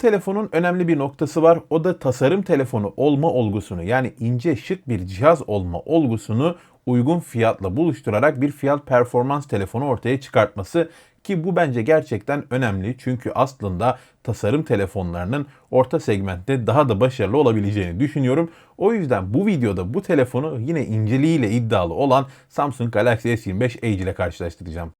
telefonun önemli bir noktası var. O da tasarım telefonu olma olgusunu yani ince şık bir cihaz olma olgusunu uygun fiyatla buluşturarak bir fiyat performans telefonu ortaya çıkartması ki bu bence gerçekten önemli çünkü aslında tasarım telefonlarının orta segmentte daha da başarılı olabileceğini düşünüyorum. O yüzden bu videoda bu telefonu yine inceliğiyle iddialı olan Samsung Galaxy S25 Edge ile karşılaştıracağım.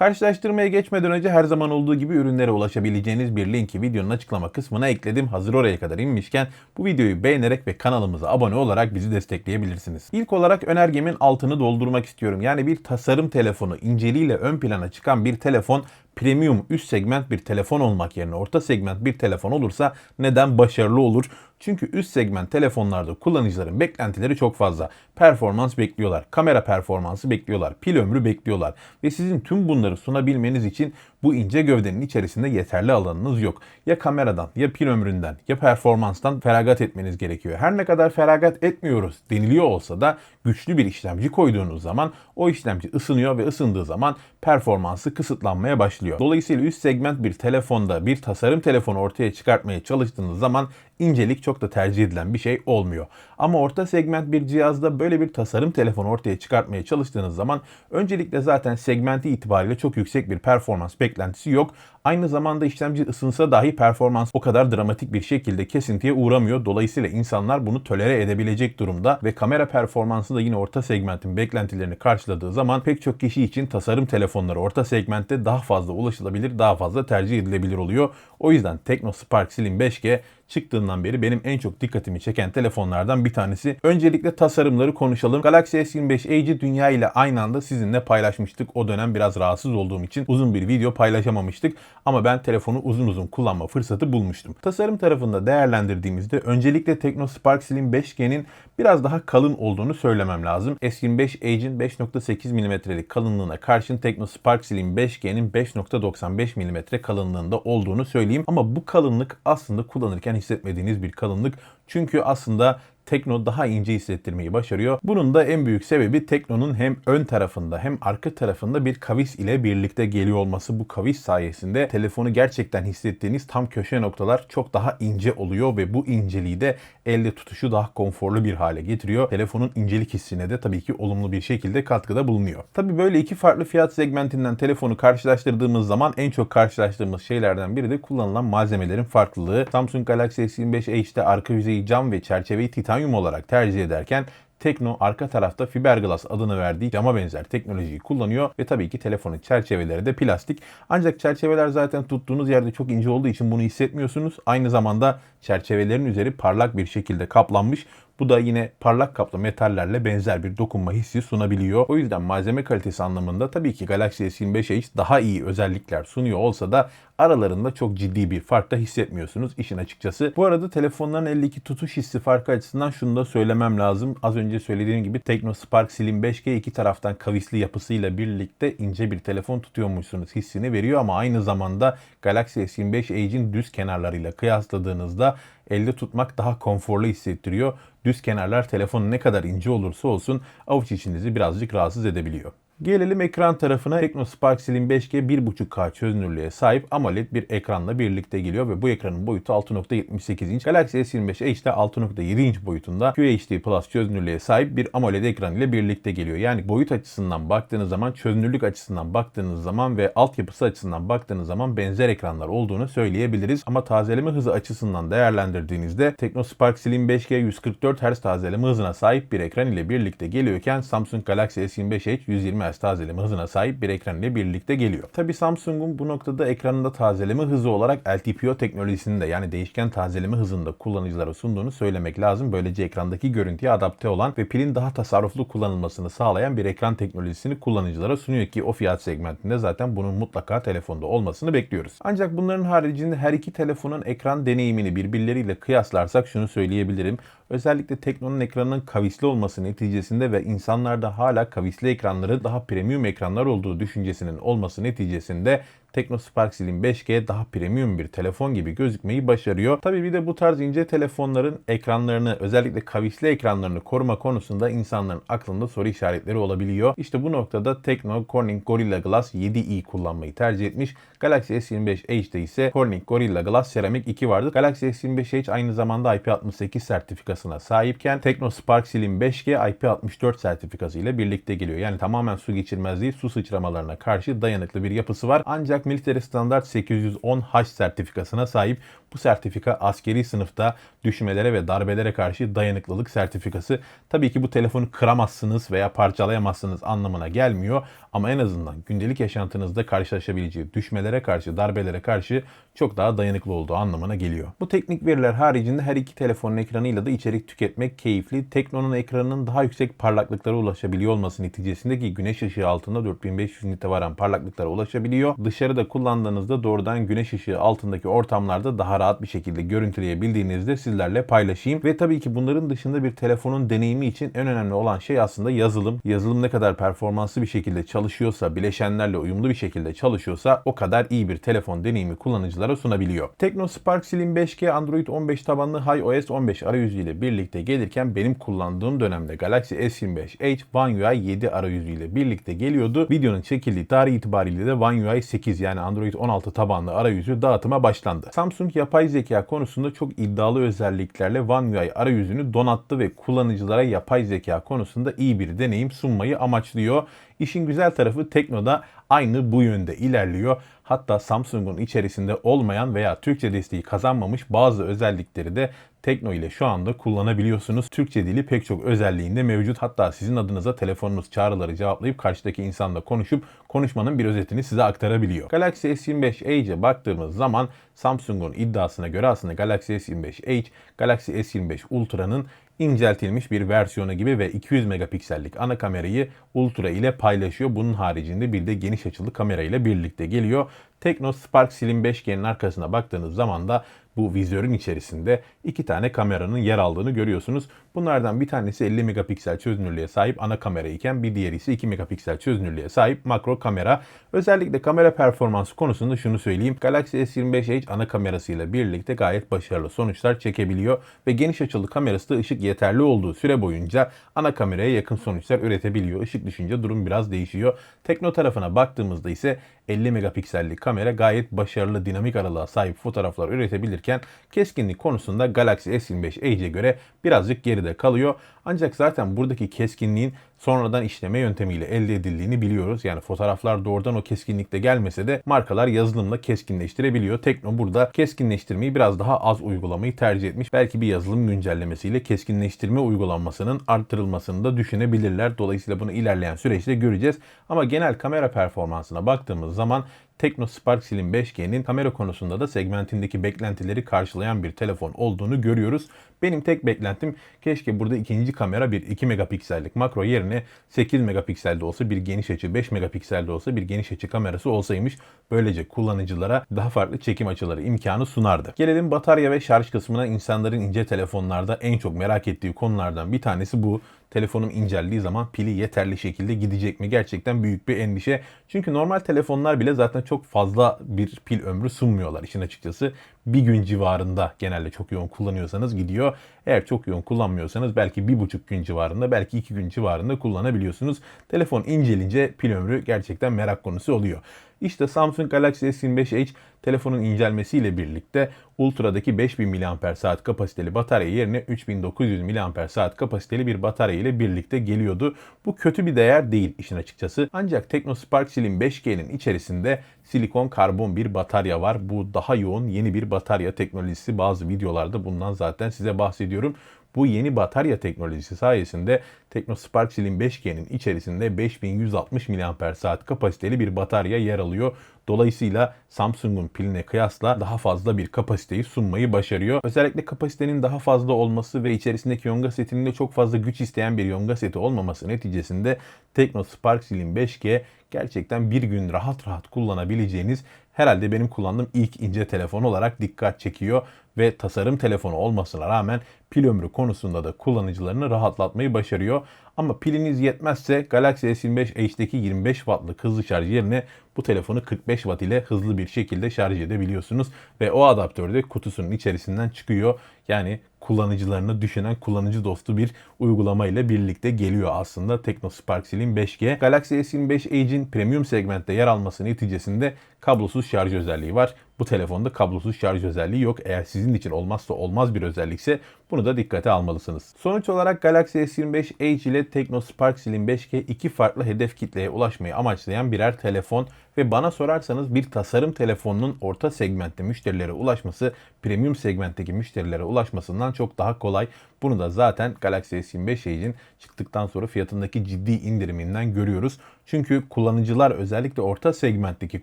Karşılaştırmaya geçmeden önce her zaman olduğu gibi ürünlere ulaşabileceğiniz bir linki videonun açıklama kısmına ekledim. Hazır oraya kadar inmişken bu videoyu beğenerek ve kanalımıza abone olarak bizi destekleyebilirsiniz. İlk olarak önergemin altını doldurmak istiyorum. Yani bir tasarım telefonu inceliğiyle ön plana çıkan bir telefon premium üst segment bir telefon olmak yerine orta segment bir telefon olursa neden başarılı olur? Çünkü üst segment telefonlarda kullanıcıların beklentileri çok fazla. Performans bekliyorlar, kamera performansı bekliyorlar, pil ömrü bekliyorlar ve sizin tüm bunları sunabilmeniz için bu ince gövdenin içerisinde yeterli alanınız yok. Ya kameradan, ya pil ömründen, ya performanstan feragat etmeniz gerekiyor. Her ne kadar feragat etmiyoruz deniliyor olsa da güçlü bir işlemci koyduğunuz zaman o işlemci ısınıyor ve ısındığı zaman performansı kısıtlanmaya başlıyor. Dolayısıyla üst segment bir telefonda bir tasarım telefonu ortaya çıkartmaya çalıştığınız zaman incelik çok da tercih edilen bir şey olmuyor. Ama orta segment bir cihazda böyle bir tasarım telefonu ortaya çıkartmaya çalıştığınız zaman öncelikle zaten segmenti itibariyle çok yüksek bir performans beklentisi yok. Aynı zamanda işlemci ısınsa dahi performans o kadar dramatik bir şekilde kesintiye uğramıyor. Dolayısıyla insanlar bunu tolere edebilecek durumda ve kamera performansı da yine orta segmentin beklentilerini karşıladığı zaman pek çok kişi için tasarım telefonları orta segmentte daha fazla ulaşılabilir, daha fazla tercih edilebilir oluyor. O yüzden Tecno Spark Slim 5G çıktığından beri benim en çok dikkatimi çeken telefonlardan bir tanesi. Öncelikle tasarımları konuşalım. Galaxy S25 Edge'i dünya ile aynı anda sizinle paylaşmıştık. O dönem biraz rahatsız olduğum için uzun bir video paylaşamamıştık. Ama ben telefonu uzun uzun kullanma fırsatı bulmuştum. Tasarım tarafında değerlendirdiğimizde öncelikle Tecno Spark Slim 5G'nin biraz daha kalın olduğunu söylemem lazım. S25 Edge'in 5.8 mm'lik kalınlığına karşın Tecno Spark Slim 5G'nin 5.95 mm kalınlığında olduğunu söyleyeyim. Ama bu kalınlık aslında kullanırken hissetmediğiniz bir kalınlık. Çünkü aslında Tekno daha ince hissettirmeyi başarıyor. Bunun da en büyük sebebi Tekno'nun hem ön tarafında hem arka tarafında bir kavis ile birlikte geliyor olması. Bu kavis sayesinde telefonu gerçekten hissettiğiniz tam köşe noktalar çok daha ince oluyor ve bu inceliği de elde tutuşu daha konforlu bir hale getiriyor. Telefonun incelik hissine de tabii ki olumlu bir şekilde katkıda bulunuyor. Tabii böyle iki farklı fiyat segmentinden telefonu karşılaştırdığımız zaman en çok karşılaştırdığımız şeylerden biri de kullanılan malzemelerin farklılığı. Samsung Galaxy S25 Edge'de arka yüzeyi cam ve çerçeveyi titanyum olarak tercih ederken Tekno arka tarafta fiberglass adını verdiği cama benzer teknolojiyi kullanıyor ve tabii ki telefonun çerçeveleri de plastik. Ancak çerçeveler zaten tuttuğunuz yerde çok ince olduğu için bunu hissetmiyorsunuz. Aynı zamanda çerçevelerin üzeri parlak bir şekilde kaplanmış. Bu da yine parlak kaplı metallerle benzer bir dokunma hissi sunabiliyor. O yüzden malzeme kalitesi anlamında tabii ki Galaxy S25 Edge daha iyi özellikler sunuyor olsa da aralarında çok ciddi bir fark da hissetmiyorsunuz işin açıkçası. Bu arada telefonların 52 tutuş hissi farkı açısından şunu da söylemem lazım. Az önce söylediğim gibi Tecno Spark Slim 5G iki taraftan kavisli yapısıyla birlikte ince bir telefon tutuyormuşsunuz hissini veriyor ama aynı zamanda Galaxy S25 Edge'in düz kenarlarıyla kıyasladığınızda elde tutmak daha konforlu hissettiriyor. Düz kenarlar telefonun ne kadar ince olursa olsun avuç içinizi birazcık rahatsız edebiliyor. Gelelim ekran tarafına. Tecno Spark Slim 5G 1.5K çözünürlüğe sahip AMOLED bir ekranla birlikte geliyor ve bu ekranın boyutu 6.78 inç. Galaxy S25 Edge 6.7 inç boyutunda QHD Plus çözünürlüğe sahip bir AMOLED ekran ile birlikte geliyor. Yani boyut açısından baktığınız zaman, çözünürlük açısından baktığınız zaman ve altyapısı açısından baktığınız zaman benzer ekranlar olduğunu söyleyebiliriz. Ama tazeleme hızı açısından değerlendirdiğinizde Tecno Spark Slim 5G 144 Hz tazeleme hızına sahip bir ekran ile birlikte geliyorken Samsung Galaxy S25 Edge 120 Hz tazeleme hızına sahip bir ekran ile birlikte geliyor. Tabi Samsung'un bu noktada ekranında tazeleme hızı olarak LTPO teknolojisini de yani değişken tazeleme hızında kullanıcılara sunduğunu söylemek lazım. Böylece ekrandaki görüntüye adapte olan ve pilin daha tasarruflu kullanılmasını sağlayan bir ekran teknolojisini kullanıcılara sunuyor ki o fiyat segmentinde zaten bunun mutlaka telefonda olmasını bekliyoruz. Ancak bunların haricinde her iki telefonun ekran deneyimini birbirleriyle kıyaslarsak şunu söyleyebilirim. Özellikle Tekno'nun ekranının kavisli olması neticesinde ve insanlarda hala kavisli ekranları daha premium ekranlar olduğu düşüncesinin olması neticesinde Tekno Spark Slim 5G daha premium bir telefon gibi gözükmeyi başarıyor. Tabii bir de bu tarz ince telefonların ekranlarını özellikle kavisli ekranlarını koruma konusunda insanların aklında soru işaretleri olabiliyor. İşte bu noktada Tekno Corning Gorilla Glass 7i kullanmayı tercih etmiş. Galaxy S25 Edge'de ise Corning Gorilla Glass Ceramic 2 vardı. Galaxy S25 Edge aynı zamanda IP68 sertifikasına sahipken Tekno Spark Slim 5G IP64 sertifikası ile birlikte geliyor. Yani tamamen su geçirmezliği, su sıçramalarına karşı dayanıklı bir yapısı var. Ancak Military Standard 810H sertifikasına sahip. Bu sertifika askeri sınıfta düşmelere ve darbelere karşı dayanıklılık sertifikası. Tabii ki bu telefonu kıramazsınız veya parçalayamazsınız anlamına gelmiyor. Ama en azından gündelik yaşantınızda karşılaşabileceği düşmelere karşı, darbelere karşı çok daha dayanıklı olduğu anlamına geliyor. Bu teknik veriler haricinde her iki telefonun ekranıyla da içerik tüketmek keyifli. Tekno'nun ekranının daha yüksek parlaklıklara ulaşabiliyor olması neticesinde ki güneş ışığı altında 4500 nite varan parlaklıklara ulaşabiliyor. Dışarıda kullandığınızda doğrudan güneş ışığı altındaki ortamlarda daha rahat bir şekilde görüntüleyebildiğinizde sizlerle paylaşayım. Ve tabii ki bunların dışında bir telefonun deneyimi için en önemli olan şey aslında yazılım. Yazılım ne kadar performanslı bir şekilde çalışıyorsa, bileşenlerle uyumlu bir şekilde çalışıyorsa o kadar iyi bir telefon deneyimi kullanıcılara sunabiliyor. Tekno Spark Slim 5G Android 15 tabanlı iOS 15 arayüzüyle birlikte gelirken benim kullandığım dönemde Galaxy S25 Edge One UI 7 arayüzüyle birlikte geliyordu. Videonun çekildiği tarih itibariyle de One UI 8 yani Android 16 tabanlı arayüzü dağıtıma başlandı. Samsung yapay zeka konusunda çok iddialı özelliklerle One UI arayüzünü donattı ve kullanıcılara yapay zeka konusunda iyi bir deneyim sunmayı amaçlıyor. İşin güzel tarafı Tekno'da aynı bu yönde ilerliyor. Hatta Samsung'un içerisinde olmayan veya Türkçe desteği kazanmamış bazı özellikleri de Tekno ile şu anda kullanabiliyorsunuz. Türkçe dili pek çok özelliğinde mevcut. Hatta sizin adınıza telefonunuz çağrıları cevaplayıp karşıdaki insanla konuşup konuşmanın bir özetini size aktarabiliyor. Galaxy S25 Edge'e baktığımız zaman Samsung'un iddiasına göre aslında Galaxy S25 Edge, Galaxy S25 Ultra'nın inceltilmiş bir versiyonu gibi ve 200 megapiksellik ana kamerayı Ultra ile paylaşıyor. Bunun haricinde bir de geniş açılı kamera ile birlikte geliyor. Tekno Spark Slim 5G'nin arkasına baktığınız zaman da bu vizörün içerisinde iki tane kameranın yer aldığını görüyorsunuz. Bunlardan bir tanesi 50 megapiksel çözünürlüğe sahip ana kamera iken bir diğeri ise 2 megapiksel çözünürlüğe sahip makro kamera. Özellikle kamera performansı konusunda şunu söyleyeyim. Galaxy S25 Edge ana kamerasıyla birlikte gayet başarılı sonuçlar çekebiliyor ve geniş açılı kamerası da ışık yeterli olduğu süre boyunca ana kameraya yakın sonuçlar üretebiliyor. Işık düşünce durum biraz değişiyor. Tekno tarafına baktığımızda ise 50 megapiksellik kamera gayet başarılı dinamik aralığa sahip fotoğraflar üretebilirken keskinlik konusunda Galaxy S25 Edge'e göre birazcık geride kalıyor. Ancak zaten buradaki keskinliğin sonradan işleme yöntemiyle elde edildiğini biliyoruz. Yani fotoğraflar doğrudan o keskinlikte gelmese de markalar yazılımla keskinleştirebiliyor. Tekno burada keskinleştirmeyi biraz daha az uygulamayı tercih etmiş. Belki bir yazılım güncellemesiyle keskinleştirme uygulanmasının arttırılmasını da düşünebilirler. Dolayısıyla bunu ilerleyen süreçte göreceğiz. Ama genel kamera performansına baktığımız zaman Tekno Spark Slim 5G'nin kamera konusunda da segmentindeki beklentileri karşılayan bir telefon olduğunu görüyoruz. Benim tek beklentim keşke burada ikinci kamera bir 2 megapiksellik makro yerine 8 megapikselde olsa bir geniş açı 5 megapikselde olsa bir geniş açı kamerası olsaymış. Böylece kullanıcılara daha farklı çekim açıları imkanı sunardı. Gelelim batarya ve şarj kısmına insanların ince telefonlarda en çok merak ettiği konulardan bir tanesi bu telefonum inceldiği zaman pili yeterli şekilde gidecek mi? Gerçekten büyük bir endişe. Çünkü normal telefonlar bile zaten çok fazla bir pil ömrü sunmuyorlar işin açıkçası. Bir gün civarında genelde çok yoğun kullanıyorsanız gidiyor. Eğer çok yoğun kullanmıyorsanız belki bir buçuk gün civarında belki iki gün civarında kullanabiliyorsunuz. Telefon incelince pil ömrü gerçekten merak konusu oluyor. İşte Samsung Galaxy S25 Edge telefonun incelmesiyle birlikte Ultra'daki 5000 mAh kapasiteli batarya yerine 3900 mAh kapasiteli bir batarya ile birlikte geliyordu. Bu kötü bir değer değil işin açıkçası. Ancak TeknoSpark Slim 5G'nin içerisinde silikon karbon bir batarya var. Bu daha yoğun yeni bir batarya teknolojisi. Bazı videolarda bundan zaten size bahsediyorum. Bu yeni batarya teknolojisi sayesinde TeknoSpark Slim 5G'nin içerisinde 5160 mAh kapasiteli bir batarya yer alıyor. Dolayısıyla Samsung'un piline kıyasla daha fazla bir kapasiteyi sunmayı başarıyor. Özellikle kapasitenin daha fazla olması ve içerisindeki yonga setinin de çok fazla güç isteyen bir yonga seti olmaması neticesinde TeknoSpark Slim 5G gerçekten bir gün rahat rahat kullanabileceğiniz herhalde benim kullandığım ilk ince telefon olarak dikkat çekiyor ve tasarım telefonu olmasına rağmen pil ömrü konusunda da kullanıcılarını rahatlatmayı başarıyor. Ama piliniz yetmezse Galaxy S25 Edge'deki 25 wattlık hızlı şarj yerine bu telefonu 45 watt ile hızlı bir şekilde şarj edebiliyorsunuz. Ve o adaptör de kutusunun içerisinden çıkıyor. Yani kullanıcılarını düşünen kullanıcı dostu bir uygulama ile birlikte geliyor aslında TeknoSpark Slim 5G. Galaxy S25 Edge'in premium segmentte yer alması neticesinde kablosuz şarj özelliği var. Bu telefonda kablosuz şarj özelliği yok. Eğer sizin için olmazsa olmaz bir özellikse bunu da dikkate almalısınız. Sonuç olarak Galaxy S25 Edge ile TeknoSpark Slim 5G iki farklı hedef kitleye ulaşmayı amaçlayan birer telefon ve bana sorarsanız bir tasarım telefonunun orta segmentte müşterilere ulaşması premium segmentteki müşterilere ulaşmasından çok daha kolay. Bunu da zaten Galaxy S25 Edge'in çıktıktan sonra fiyatındaki ciddi indiriminden görüyoruz. Çünkü kullanıcılar özellikle orta segmentteki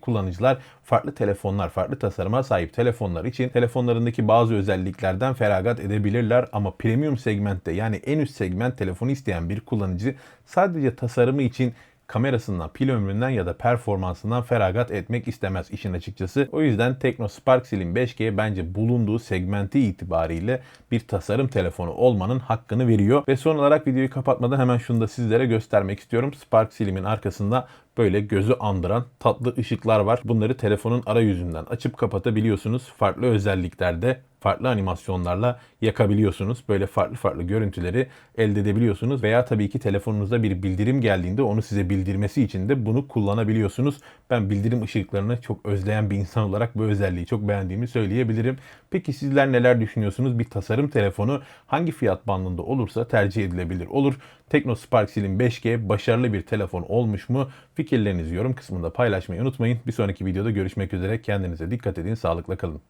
kullanıcılar farklı telefonlar, farklı tasarıma sahip telefonlar için telefonlarındaki bazı özelliklerden feragat edebilirler ama premium segmentte yani en üst segment telefonu isteyen bir kullanıcı sadece tasarımı için kamerasından, pil ömründen ya da performansından feragat etmek istemez işin açıkçası. O yüzden TeknoSpark Slim 5G bence bulunduğu segmenti itibariyle bir tasarım telefonu olmanın hakkını veriyor. Ve son olarak videoyu kapatmadan hemen şunu da sizlere göstermek istiyorum. Spark Slim'in arkasında böyle gözü andıran tatlı ışıklar var. Bunları telefonun arayüzünden açıp kapatabiliyorsunuz. Farklı özelliklerde farklı animasyonlarla yakabiliyorsunuz. Böyle farklı farklı görüntüleri elde edebiliyorsunuz. Veya tabii ki telefonunuza bir bildirim geldiğinde onu size bildirmesi için de bunu kullanabiliyorsunuz. Ben bildirim ışıklarını çok özleyen bir insan olarak bu özelliği çok beğendiğimi söyleyebilirim. Peki sizler neler düşünüyorsunuz? Bir tasarım telefonu hangi fiyat bandında olursa tercih edilebilir olur. TeknoSpark Slim 5G başarılı bir telefon olmuş mu? Fikirlerinizi yorum kısmında paylaşmayı unutmayın. Bir sonraki videoda görüşmek üzere. Kendinize dikkat edin. Sağlıkla kalın.